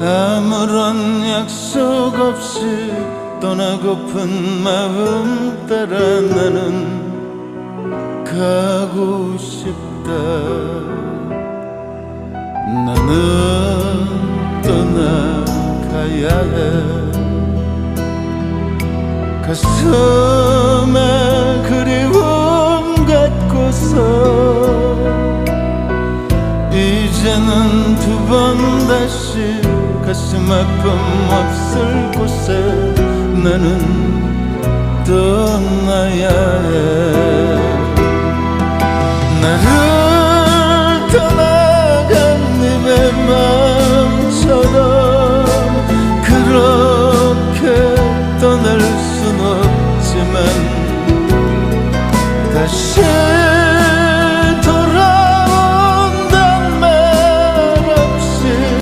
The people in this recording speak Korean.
아무런 약속 없이 떠나고픈 마음 따라 나는 가고 싶다. 나는 떠나가야 해. 가슴에 그리움 갖고서 이제는 두 번 다시 가슴 아픔 없을 곳에 나는 떠나야 해. 나를 떠나간 님의 마음처럼 그렇게 떠날 순 없지만 다시